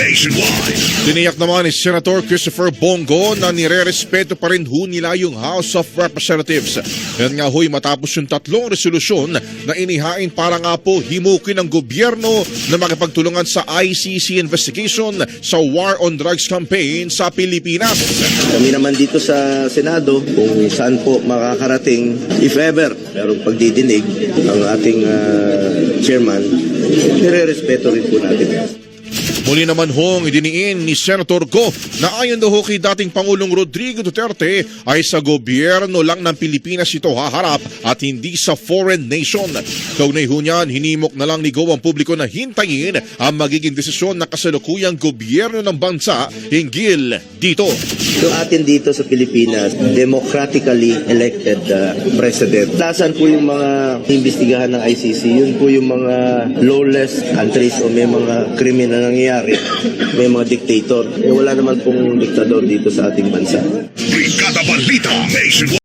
Nationwide. Tiniyak naman ni Senator Christopher Bongo na nire-respeto pa rin ho nila yung House of Representatives. Yan nga ho'y matapos yung tatlong resolusyon na inihain para nga po himukin ng gobyerno na makipagtulungan sa ICC investigation sa War on Drugs campaign sa Pilipinas. Kami naman dito sa Senado, kung saan po makakarating, if ever, merong pagdidinig ang ating ah, chairman, nire-respeto rin po natin. Muli naman hong idiniin ni Senator Go na ayon daw kay dating Pangulong Rodrigo Duterte ay sa gobyerno lang ng Pilipinas ito haharap at hindi sa foreign nation. Kaugnay ho niyan, hinimok na lang ni Go ang publiko na hintayin ang magiging desisyon ng kasalukuyang gobyerno ng bansa hinggil dito. Yung atin dito sa Pilipinas, democratically elected uh, president. Tasan po yung mga imbestigahan ng ICC, yun po yung mga lawless countries o may mga krimen na nangyayari, may mga dictator. Eh wala naman pong diktador dito sa ating bansa. Brigada Balita Nationwide.